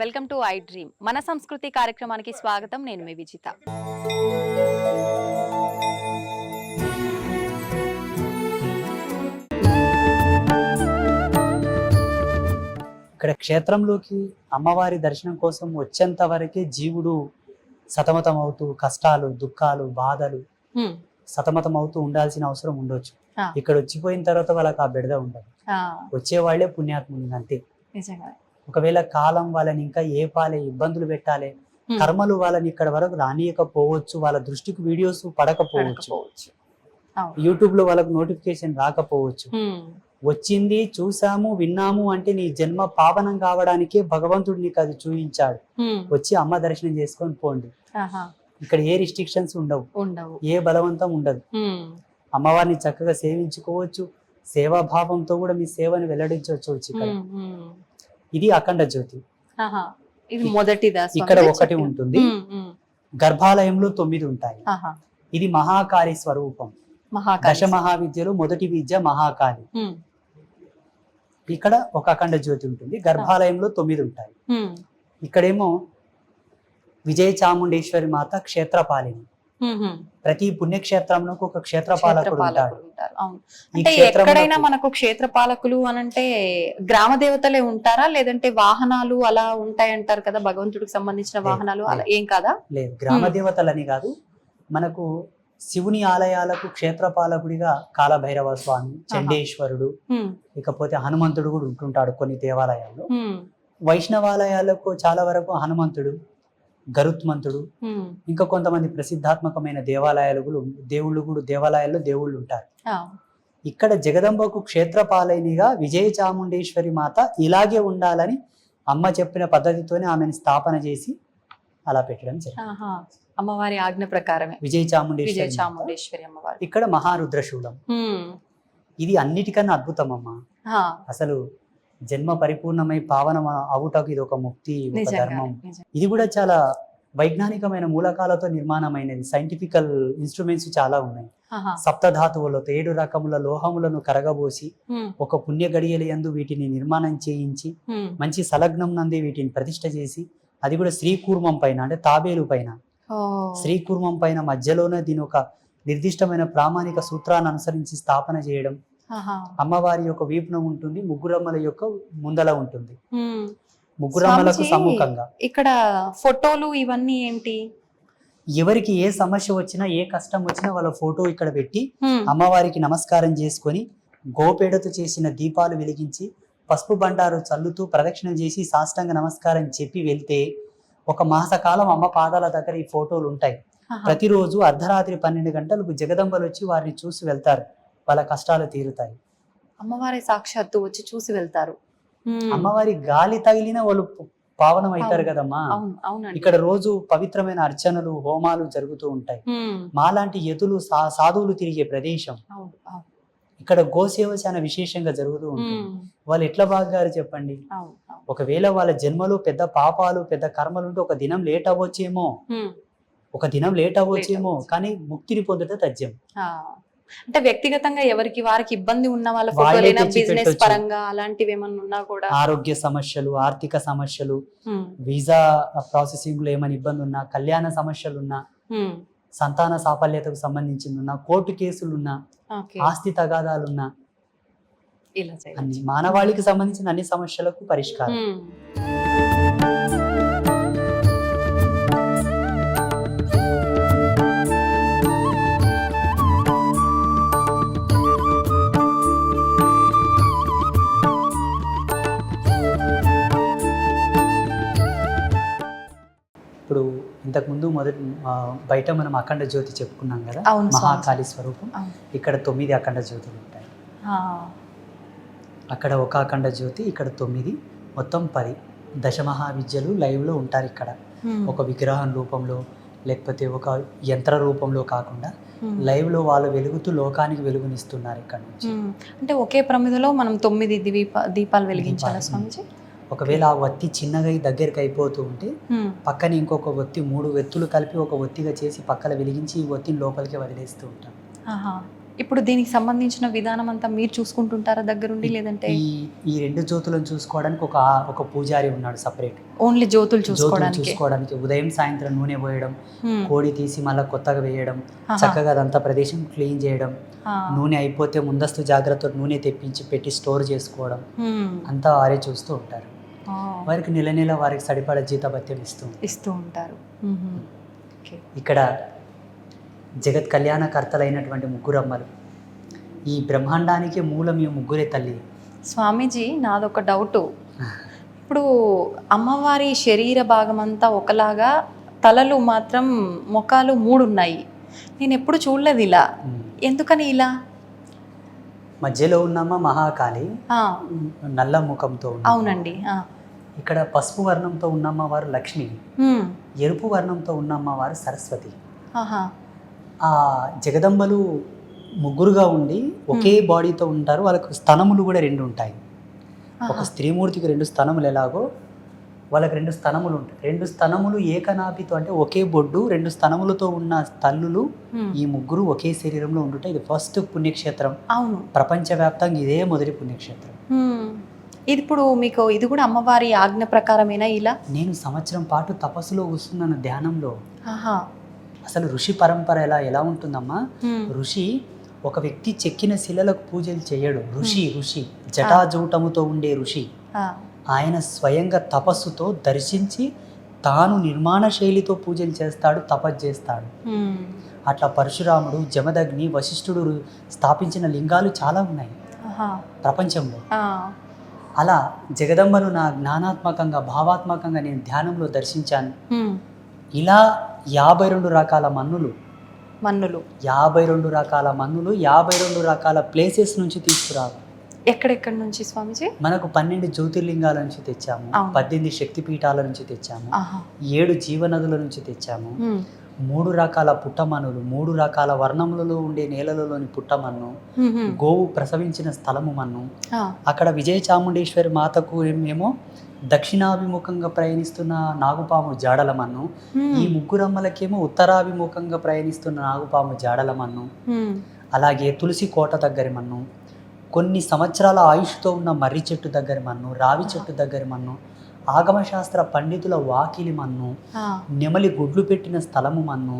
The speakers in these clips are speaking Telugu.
Welcome to I dream. మన సంస్కృతి కార్యక్రమానికి స్వాగతం. నేను మీ విజిత. ఇక్కడ క్షేత్రంలోకి అమ్మవారి దర్శనం కోసం వచ్చేంత వరకే జీవుడు సతమతం అవుతూ కష్టాలు దుఃఖాలు బాధలు. సతమతం అవుతూ ఉండాల్సిన అవసరం ఉండొచ్చు. ఇక్కడ వచ్చిపోయిన తర్వాత వాళ్ళకి ఆ బెడద ఉండదు. వచ్చే వాళ్ళే పుణ్యాత్ములు అంతే. నిజంగా. ఒకవేళ కాలం వాళ్ళని ఇంకా ఏ పాలే ఇబ్బందులు పెట్టాలి. కర్మలు వాళ్ళని ఇక్కడ వరకు రానియకపోవచ్చు వాళ్ళ దృష్టికి వీడియోస్ పడకపోవచ్చు. యూట్యూబ్లో వాళ్ళకి నోటిఫికేషన్ రాకపోవచ్చు. వచ్చింది చూసాము విన్నాము అంటే నీ జన్మ పావనం కావడానికే భగవంతుడు నీకు అది చూపించాడు. వచ్చి అమ్మ దర్శనం చేసుకొని పోండి. ఇక్కడ ఏ రిస్ట్రిక్షన్స్ ఉండవు ఏ బలవంతం ఉండదు. అమ్మవారిని చక్కగా సేవించుకోవచ్చు సేవాభావంతో కూడా మీ సేవను వెల్లడించవచ్చు వచ్చి ఇక్కడ. ఇది అఖండ జ్యోతి. ఇది మొదటిదా? ఇక్కడ ఒకటి. ఉంటుంది. గర్భాలయంలో తొమ్మిది ఉంటాయి. ఇది మహాకాళి స్వరూపం. దశ మహావిద్యలో మొదటి విద్య మహాకాళి. ఇక్కడ ఒక అఖండ జ్యోతి ఉంటుంది గర్భాలయంలో తొమ్మిది ఉంటాయి. ఇక్కడేమో విజయ చాముండేశ్వరి మాత క్షేత్రపాలిని. ప్రతి పుణ్యక్షేత్రంలో ఒక ఉంటాడు ఉంటారు. అవును. ఈ అంటే ఎక్కడైనా మనకు క్షేత్ర పాలకులు అనంటే గ్రామ దేవతలే ఉంటారా లేదంటే వాహనాలు అలా ఉంటాయి అంటారు కదా భగవంతుడికి సంబంధించిన వాహనాలు అలా. ఏం కాదా లేదు గ్రామ. దేవతలని కాదు మనకు శివుని ఆలయాలకు క్షేత్రపాలకుడిగా కాలభైరవ స్వామి చండేశ్వరుడు. ఇకపోతే హనుమంతుడు కూడా ఉంటుంటాడు కొన్ని దేవాలయాల్లో. వైష్ణవాలయాలకు చాలా వరకు హనుమంతుడు గరుత్మంతుడు. ఇంకా కొంతమంది ప్రసిద్ధాత్మకమైన దేవాలయాలు కూడా దేవుళ్ళు కూడా దేవాలయాల్లో దేవుళ్ళు ఉంటారు. ఇక్కడ జగదంబకు క్షేత్రపాలనిగా విజయ చాముండేశ్వరి మాత ఇలాగే ఉండాలని అమ్మ చెప్పిన పద్ధతితోనే ఆమెను స్థాపన చేసి అలా పెట్టడం జరిగింది. అమ్మవారి ఆజ్ఞ ప్రకారమే విజయ చాముండేశ్వరి మాత. చాముండేశ్వరి అమ్మవారు ఇక్కడ మహారుద్రశూలం. ఇది అన్నిటికన్నా అద్భుతం అమ్మా. అసలు జన్మ పరిపూర్ణమై పావనం అవుటకు ఇది ఒక ముక్తి ఒక ధర్మం. ఇది కూడా చాలా వైజ్ఞానికమైన మూలకాలతో నిర్మాణమైనది సైంటిఫికల్ ఇన్స్ట్రుమెంట్స్ చాలా ఉన్నాయి. సప్తధాతువులతో ఏడు రకముల లోహములను కరగబోసి. ఒక పుణ్య గడియల యందు వీటిని నిర్మాణం చేయించి. మంచి సలగ్నం నందే వీటిని ప్రతిష్ట చేసి అది కూడా శ్రీకూర్మం పైన అంటే తాబేలు పైన. శ్రీకూర్మం పైన మధ్యలోనే దీని ఒక నిర్దిష్టమైన ప్రామాణిక సూత్రాన్ని అనుసరించి స్థాపన చేయడం. అమ్మవారి యొక్క వీపున ఉంటుంది ముగ్గురమ్మల యొక్క ముందల ఉంటుంది. ముగ్గురమ్మలకు సమ్ముఖంగా ఇక్కడ ఫోటోలు ఇవన్నీ ఏంటి ఎవరికి ఏ సమస్య వచ్చినా ఏ కష్టం వచ్చినా వాళ్ళ ఫోటో ఇక్కడ పెట్టి. అమ్మవారికి నమస్కారం చేసుకొని గోపేడతో చేసిన దీపాలు వెలిగించి పసుపు బండారు చల్లుతూ ప్రదక్షిణ చేసి సాష్టాంగ నమస్కారం చెప్పి వెళ్తే ఒక మాసకాలం అమ్మ పాదాల దగ్గర ఈ ఫోటోలు ఉంటాయి. ప్రతిరోజు అర్ధరాత్రి పన్నెండు గంటలకు జగదంబలు వచ్చి వారిని చూసి వెళ్తారు వాళ్ళ కష్టాలు తీరుతాయి అమ్మవారి సాక్షాత్తు వచ్చి చూసి వెళ్తారు. అమ్మవారి గాలి తగిలిన వాళ్ళు పావనం అవుతారు. కదమ్మా అవును అవునండి ఇక్కడ రోజు పవిత్రమైన అర్చనలు హోమాలు జరుగుతూ ఉంటాయి. మాలాంటి యతులు సా- సాధువులు తిరిగే ప్రదేశం ఇక్కడ గోసేవ చాలా విశేషంగా జరుగుతూ ఉంటుంది. వాళ్ళు ఎట్లా బాగారు చెప్పండి ఒకవేళ వాళ్ళ జన్మలో పెద్ద పాపాలు పెద్ద కర్మలు ఉంటే ఒక దినం లేట్ అవ్వచ్చేమో. ఒక దినం లేట్ అవ్వచ్చేమో అవ్వచ్చు. కానీ ముక్తిని పొందుట తథ్యం ఆ. అంటే వ్యక్తిగతంగా ఎవరికి వారికి ఇబ్బంది ఉన్న వాళ్ళ ఫోటోలైనా బిజినెస్. పరంగా అలాంటివి ఏమన్నా ఉన్నా కూడా ఆరోగ్య సమస్యలు ఆర్థిక సమస్యలు. వీసా ప్రాసెసింగ్లో ఏమైనా ఇబ్బంది ఉన్నా కళ్యాణ సమస్యలు ఉన్నా. సంతాన సాఫల్యతకు సంబంధించింది ఉన్నా కోర్టు కేసులు ఉన్నా ఆస్తి తగాదాలున్నా ఇలా అన్ని మానవాళికి సంబంధించిన అన్ని సమస్యలకు పరిష్కారం ఇంతకు ముందు మొదటి బయట మనం అఖండ జ్యోతి చెప్పుకున్నాం కదా. మహాకాళి స్వరూపం. ఇక్కడ తొమ్మిది అఖండ జ్యోతులు ఉంటాయి. అక్కడ ఒక అఖండ జ్యోతి ఇక్కడ తొమ్మిది మొత్తం పది దశమహావిద్యలు లైవ్లో ఉంటారు ఇక్కడ. ఒక విగ్రహం రూపంలో లేకపోతే ఒక యంత్ర రూపంలో కాకుండా హ్మ్. లైవ్లో వాళ్ళు వెలుగుతూ లోకానికి వెలుగునిస్తున్నారు ఇక్కడ నుంచి. అంటే ఒకే ప్రమిదలో మనం తొమ్మిది దీప దీపాలు వెలిగించాలా. స్వామిజీ ఒకవేళ ఆ ఒత్తి చిన్నగా దగ్గరికి అయిపోతూ ఉంటే. పక్కన ఇంకొక ఒత్తి మూడు వెత్తులు కలిపి ఒక ఒత్తిగా చేసి పక్కన వెలిగించి ఈ ఒత్తిని లోపలికి వదిలేస్తూ ఉంటాం. ఇప్పుడు దీనికి సంబంధించిన విధానం అంతా మీరు చూసుకుంటుంటారా దగ్గరుండి లేదంటే ఈ ఈ రెండు జ్యోతులను చూసుకోవడానికి ఒక ఒక పూజారి ఉన్నాడు సపరేట్ ఓన్లీ జ్యోతులు చూసుకోవడానికి చూసుకోవడానికి ఉదయం సాయంత్రం నూనె పోయడం. కోడి తీసి మళ్ళీ కొత్తగా వేయడం. చక్కగా అదంతా ప్రదేశం క్లీన్ చేయడం. నూనె అయిపోతే ముందస్తు జాగ్రత్త నూనె తెప్పించి పెట్టి స్టోర్ చేసుకోవడం. అంతా వారే చూస్తూ ఉంటారు. వారికి నెల నెల వారికి సరిపడా జీతభత్యం ఇస్తూ. ఇస్తూ ఉంటారు. ఇక్కడ జగత్ కళ్యాణకర్తలైనటువంటి ముగ్గురు అమ్మలు. ఈ బ్రహ్మాండానికి మూలం ఈ ముగ్గురే తల్లి. స్వామీజీ నాదొక డౌట్ ఇప్పుడు అమ్మవారి శరీర భాగం అంతా ఒకలాగా తలలు మాత్రం ముఖాలు మూడు ఉన్నాయి నేను ఎప్పుడు చూడలేదు ఇలా. ఎందుకని ఇలా? మధ్యలో ఉన్నమ్మ మహాకాళి. నల్ల ముఖంతో అవునండి. ఇక్కడ పసుపు వర్ణంతో ఉన్నమ్మ వారు లక్ష్మి. ఎరుపు వర్ణంతో ఉన్నమ్మ వారు సరస్వతి. ఆ జగదంబలు ముగ్గురుగా ఉండి ఒకే బాడీతో ఉంటారు. వాళ్ళకు స్తనములు కూడా రెండు ఉంటాయి. ఒక. స్త్రీమూర్తికి రెండు స్తనములు ఎలాగో వాళ్ళకి రెండు స్తనములు ఉంటాయి. రెండు స్తనములు ఏకనాభితో అంటే ఒకే బొడ్డు రెండు స్తనములతో ఉన్న తల్లులు. ఈ ముగ్గురు ఒకే శరీరంలో ఉండుట ఇది ఫస్ట్ పుణ్యక్షేత్రం. అవును. ప్రపంచవ్యాప్తంగా ఇదే మొదటి పుణ్యక్షేత్రం. ఇప్పుడు మీకు ఇది కూడా అమ్మవారి ఆజ్ఞ ప్రకారమేనా ఇలా? నేను సంవత్సరం పాటు తపస్సులో కూర్చున్నాను ధ్యానంలో. అసలు ఋషి పరంపర ఎలా ఎలా ఉంటుందమ్మా? మ్మ్. ఋషి ఒక వ్యక్తి చెక్కిన శిలలకు పూజలు చేయడు. ఋషి ఋషి. జటాజూటముతో ఉండే ఋషి. ఆయన స్వయంగా తపస్సుతో దర్శించి తాను నిర్మాణ శైలితో పూజలు చేస్తాడు తపస్సు చేస్తాడు. అట్లా పరశురాముడు జమదగ్ని వశిష్ఠుడు స్థాపించిన లింగాలు చాలా ఉన్నాయి. ప్రపంచంలో. అలా జగదంబను నా జ్ఞానాత్మకంగా భావాత్మకంగా నేను ధ్యానంలో దర్శించాను. ఇలా యాభై రెండు రకాల మన్నులు మన్నులు. యాభై రెండు రకాల మన్నులు యాభై రెండు రకాల ప్లేసెస్ నుంచి తీసుకురావాలి ఎక్కడెక్కడి నుంచి స్వామిజీ? మనకు పన్నెండు జ్యోతిర్లింగాల నుంచి తెచ్చాము. పద్దెనిమిది శక్తి పీఠాల నుంచి తెచ్చాము. ఏడు జీవనదుల నుంచి తెచ్చాము. మూడు రకాల పుట్టమన్నులు మూడు రకాల వర్ణములలో ఉండే నేలలలోని పుట్టమన్ను. గోవు ప్రసవించిన స్థలము మన్ను. అక్కడ విజయ చాముండేశ్వరి మాతకు ఏమో దక్షిణాభిముఖంగా ప్రయాణిస్తున్న నాగుపాము జాడల మన్ను. ఈ ముగ్గురమ్మలకేమో ఉత్తరాభిముఖంగా ప్రయాణిస్తున్న నాగుపాము జాడల మన్ను. అలాగే తులసి కోట దగ్గరి మన్ను కొన్ని సంవత్సరాల ఆయుష్తో ఉన్న మర్రి చెట్టు దగ్గరి మన్ను రావి చెట్టు దగ్గరి మన్ను ఆగమశాస్త్ర పండితుల వాకిలి మన్ను. నెమలి గుడ్లు పెట్టిన స్థలము మన్ను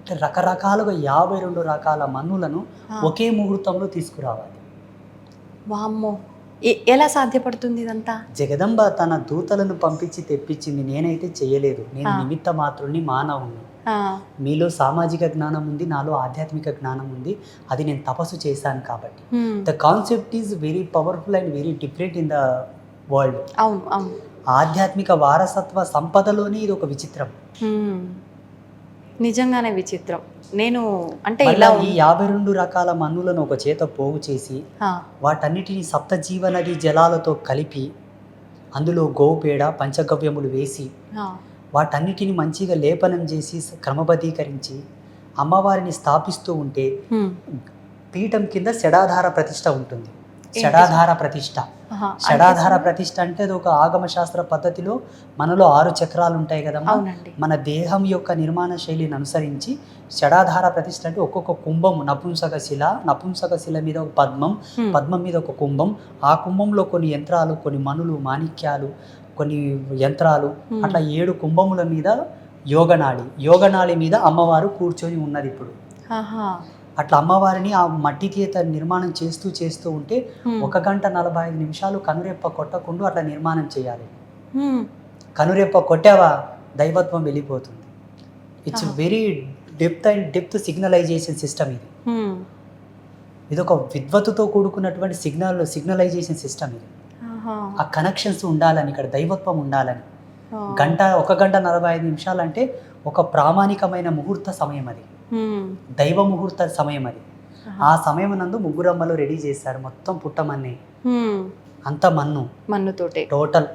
ఇట్లా రకరకాలుగా యాభై రెండు రకాల మన్నులను. ఒకే ముహూర్తంలో తీసుకురావాలి వామ్మో ఎలా సాధ్యపడుతుంది ఇదంతా జగదంబ తన దూతలను పంపించి తెప్పించింది నేనైతే చేయలేదు నేను. నిమిత్త మాత్రుని మానవుని ఆ. మీలో సామాజిక జ్ఞానం ఉంది నాలో ఆధ్యాత్మిక జ్ఞానం ఉంది అది నేను తపస్సు చేశాను కాబట్టి. The concept is very powerful and very different in the world అవును అవును ఆధ్యాత్మిక వారసత్వ సంపదలోనే ఇది ఒక విచిత్రం. నిజంగానే విచిత్రం నేను అంటే ఇలా ఈ యాభై రెండు రకాల మన్నులను ఒక చేత పోగు చేసి. వాటన్నిటిని సప్త జీవనది జలాలతో కలిపి అందులో గోపేడ పంచగవ్యములు వేసి. వాటన్నిటిని మంచిగా లేపనం చేసి క్రమబద్ధీకరించి అమ్మవారిని స్థాపిస్తూ ఉంటే. పీఠం కింద షడాధార ప్రతిష్ట ఉంటుంది? షడాధార ప్రతిష్ట. షడాధార ప్రతిష్ట అంటే అది ఒక ఆగమ శాస్త్ర పద్ధతిలో మనలో ఆరు చక్రాలు ఉంటాయి కదమ్మా మన దేహం యొక్క నిర్మాణ శైలిని అనుసరించి షడాధార ప్రతిష్ట అంటే ఒక్కొక్క కుంభం నపుంసక శిల నపుంసక శిల మీద ఒక పద్మం. పద్మం మీద ఒక కుంభం ఆ కుంభంలో కొన్ని యంత్రాలు కొన్ని మనులు మాణిక్యాలు కొన్ని యంత్రాలు. అట్లా ఏడు కుంభముల మీద యోగనాళి యోగనాళి మీద అమ్మవారు కూర్చొని ఉన్నది ఇప్పుడు. అట్లా అమ్మవారిని ఆ మట్టి చేత నిర్మాణం చేస్తూ చేస్తూ ఉంటే. ఒక గంట నలభై ఐదు నిమిషాలు కనురెప్ప కొట్టకుండా అట్లా నిర్మాణం చేయాలి. కనురెప్ప కొట్టావా దైవత్వం వెళ్ళిపోతుంది it's. Very depth and depth signalization system ఇది. ఇది ఒక విద్వత్తుతో కూడుకున్నటువంటి సిగ్నల్ సిగ్నలైజేషన్ సిస్టమ్ ఇది. ఆ కనెక్షన్స్ ఉండాలని ఇక్కడ దైవత్వం ఉండాలని. గంట ఒక గంట నలభై ఐదు నిమిషాలు అంటే ఒక ప్రామాణికమైన ముహూర్త సమయం అది. దైవ ముహూర్త సమయం అది. ఆ సమయం నందు ముగ్గురమ్మలు రెడీ చేశారు మొత్తం పుట్టమన్ని. అంత మన్ను. మన్నుతోటే. టోటల్.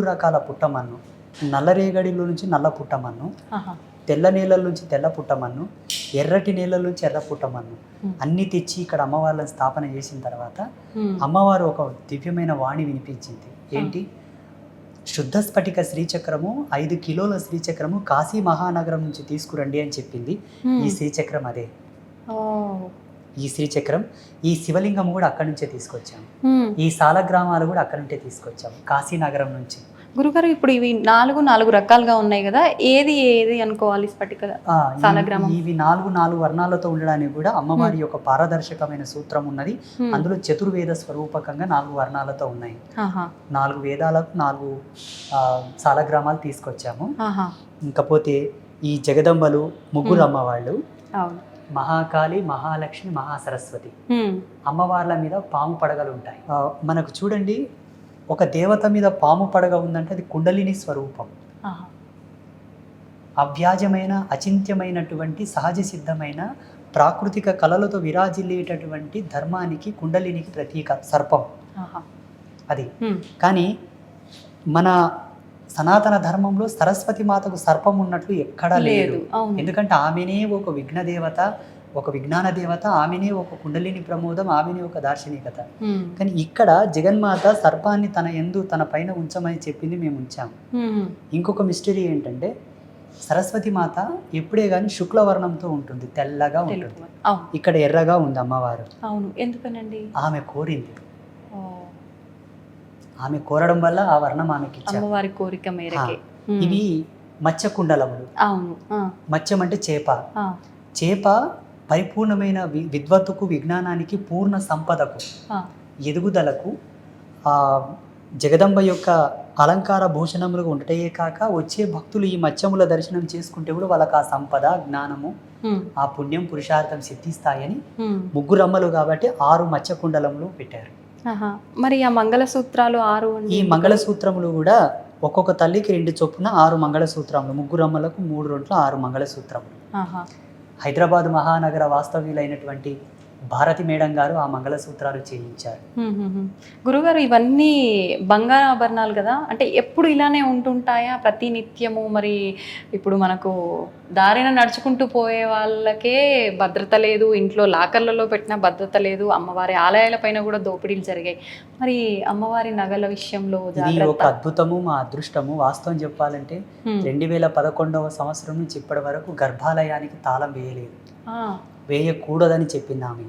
మూడు రకాల పుట్టమన్ను నల్లరేగడిలో నుంచి నల్ల పుట్టమన్ను. తెల్ల నేలల నుంచి తెల్ల పుట్టమన్ను ఎర్రటి నేలల నుంచి ఎర్ర పుట్టమన్ను. అన్ని తెచ్చి ఇక్కడ అమ్మవార్లను స్థాపన చేసిన తర్వాత. అమ్మవారు ఒక దివ్యమైన వాణి వినిపించింది ఏంటి శుద్ధ స్ఫటిక శ్రీచక్రము ఐదు కిలోల శ్రీచక్రము కాశీ మహానగరం నుంచి తీసుకురండి అని చెప్పింది. ఈ శ్రీచక్రం అదే. ఈ శ్రీచక్రం ఈ శివలింగం కూడా అక్కడి నుంచే తీసుకొచ్చాము. ఈ సాలగ్రామాలు కూడా అక్కడి నుంచే తీసుకొచ్చాము కాశీ నగరం నుంచి గురుగారు ఇప్పుడు ఇవి నాలుగు నాలుగు రకాలుగా ఉన్నాయి కదా ఏది ఏది అనుకోవాలి సాలగ్రామం. ఇవి నాలుగు నాలుగు వర్ణాలతో ఉండడానికి కూడా అమ్మవారి యొక్క పారదర్శకమైన సూత్రం ఉన్నది. అందులో చతుర్వేద స్వరూపకంగా నాలుగు వర్ణాలతో ఉన్నాయి. నాలుగు వేదాలకు నాలుగు సాలగ్రామాలు తీసుకొచ్చాము. ఇంకపోతే ఈ జగదంబలు ముగ్గురు. అమ్మవాళ్ళు అవును మహాకాళి మహాలక్ష్మి మహాసరస్వతి. అమ్మవార్ల మీద పాము పడగలు ఉంటాయి మనకు చూడండి ఒక దేవత మీద పాము పడగ ఉందంటే అది కుండలిని స్వరూపం. అవ్యాజమైన అచింత్యమైనటువంటి సహజ సిద్ధమైన ప్రాకృతిక కళలతో విరాజిల్లేటటువంటి ధర్మానికి కుండలినికి ప్రతీక సర్పం. అది. కానీ మన సనాతన ధర్మంలో సరస్వతి మాతకు సర్పం ఉన్నట్లు ఎక్కడా లేదు. ఎందుకంటే ఆమెనే ఒక విఘ్న దేవత ఒక విజ్ఞాన దేవత ఆమెనే ఒక కుండలిని ప్రమోదం ఆమెనే ఒక దార్శనికత. కానీ ఇక్కడ జగన్మాత సర్పాన్ని తన ఎందు తన పైన ఉంచమని చెప్పింది మేము ఉంచాము. ఇంకొక మిస్టరీ ఏంటంటే సరస్వతి మాత ఎప్పుడే కానీ శుక్లవర్ణంతో ఉంటుంది తెల్లగా ఉంటుంది. ఇక్కడ ఎర్రగా ఉంది అమ్మవారు. అవును. ఎందుకనండి? ఆమె కోరింది. ఆమె కోరడం వల్ల ఆ వర్ణం ఆమెకి అమ్మవారి కోరిక మేరకే. ఇవి మత్స్య కుండలములు అవును. మత్స్యం అంటే చేప. చేప పరిపూర్ణమైన విద్వత్తుకు విజ్ఞానానికి పూర్ణ సంపదకు. ఎదుగుదలకు ఆ జగదంబ యొక్క అలంకార భూషణములుగా ఉండటయే కాక వచ్చే భక్తులు ఈ మత్స్యముల దర్శనం చేసుకుంటే కూడా వాళ్ళకి ఆ సంపద జ్ఞానము. ఆ పుణ్యం పురుషార్థం సిద్ధిస్తాయని హ్మ్. ముగ్గురు అమ్మలు కాబట్టి ఆరు మత్స్య కుండలములు పెట్టారు. మరి ఆ మంగళసూత్రాలు ఆరు ఈ మంగళసూత్రములు కూడా ఒక్కొక్క తల్లికి రెండు చొప్పున ఆరు మంగళసూత్రములు ముగ్గురు అమ్మలకు మూడు రొంట్ల ఆరు మంగళసూత్రములు. ఆహా. హైదరాబాద్ మహానగర వాస్తవ్యులైనటువంటి భారతి మేడం గారు ఆ మంగళసూత్రాలు చేయించారు. గురుగారు ఇవన్నీ బంగారు ఆభరణాలు కదా? అంటే ఎప్పుడు ఇలానే ఉంటుంటాయా? ప్రతి నిత్యము మరి ఇప్పుడు మనకు దారిన నడుచుకుంటూ పోయే వాళ్ళకే భద్రత లేదు ఇంట్లో లాకర్లలో పెట్టిన భద్రత లేదు అమ్మవారి ఆలయాల పైన కూడా దోపిడీలు జరిగాయి మరి అమ్మవారి నగల విషయంలో ఇది ఒక అద్భుతము మా అదృష్టము వాస్తవం చెప్పాలంటే. రెండు వేల పదకొండవ సంవత్సరం నుంచి ఇప్పటి వరకు గర్భాలయానికి తాళం వేయలేదు. వేయకూడదని చెప్పింది ఆమె.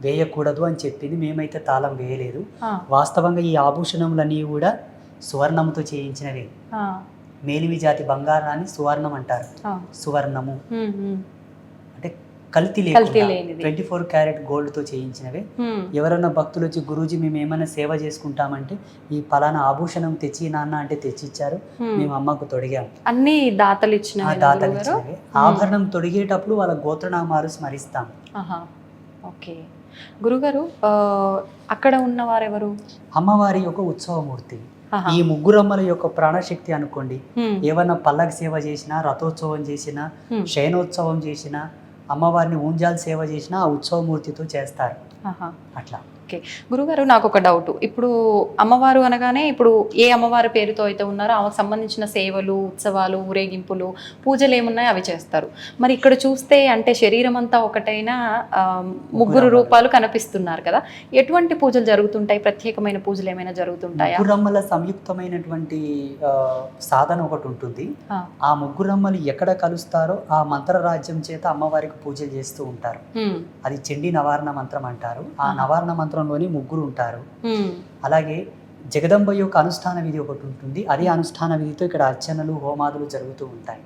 వేయకూడదు అని చెప్పింది మేమైతే తాళం వేయలేదు. వాస్తవంగా ఈ ఆభూషణములన్నీ కూడా సువర్ణముతో చేయించినవి. మేలిమి జాతి బంగారాన్ని సువర్ణం అంటారు. సువర్ణము. అంటే కల్తీ లేకుండా. ట్వంటీ ఫోర్ క్యారెట్ గోల్డ్తో చేయించినవి హ్మ్. ఎవరైనా భక్తులు వచ్చి గురూజీ మేము ఏమైనా సేవ చేసుకుంటామంటే ఈ పలానా ఆభూషణం తెచ్చి నాన్న అంటే తెచ్చిచ్చారు. మేము అమ్మకు తొడిగాం అన్ని దాతలు ఇచ్చిన దాతలు ఇచ్చినవి ఆభరణం తొడిగేటప్పుడు వాళ్ళ గోత్రనామాలు స్మరిస్తాం ఓకే గురుగారు అక్కడ ఉన్నవారెవరు అమ్మవారి యొక్క ఉత్సవమూర్తి. ఈ ముగ్గురమ్మల యొక్క ప్రాణశక్తి అనుకోండి. ఏమన్నా పల్లకి సేవ చేసినా రథోత్సవం చేసినా. శయనోత్సవం చేసినా అమ్మవారిని ఊంజాల్ సేవ చేసినా ఆ ఉత్సవమూర్తితో చేస్తారు. అట్లా ఓకే. గురుగారు నాకు ఒక డౌట్. ఇప్పుడు అమ్మవారు అనగానే ఇప్పుడు ఏ అమ్మవారి పేరుతో అయితే ఉన్నారో ఆమెకు సంబంధించిన సేవలు ఉత్సవాలు ఊరేగింపులు పూజలు ఏమున్నాయో అవి చేస్తారు. మరి ఇక్కడ చూస్తే అంటే శరీరం అంతా ఒకటైనా ముగ్గురు రూపాలు కనిపిస్తున్నారు కదా. ఎటువంటి పూజలు జరుగుతుంటాయి? ప్రత్యేకమైన పూజలు ఏమైనా జరుగుతుంటాయా? ముగ్గురమ్మల సంయుక్తమైనటువంటి సాధన ఒకటి ఉంటుంది. ఆ. ముగ్గురమ్మలు ఎక్కడ కలుస్తారో ఆ మంత్ర రాజ్యం చేత అమ్మవారికి పూజలు చేస్తూ ఉంటారు. అది చండీ నవారణ మంత్రం అంటారు. ఆ. నవారణ మంత్రంలోని ముగ్గురు ఉంటారు. అలాగే జగదంబ యొక్క అనుష్ఠాన విధి ఒకటి ఉంటుంది అదే అనుష్ఠాన విధితో ఇక్కడ అర్చనలు హోమాదులు జరుగుతూ ఉంటాయి.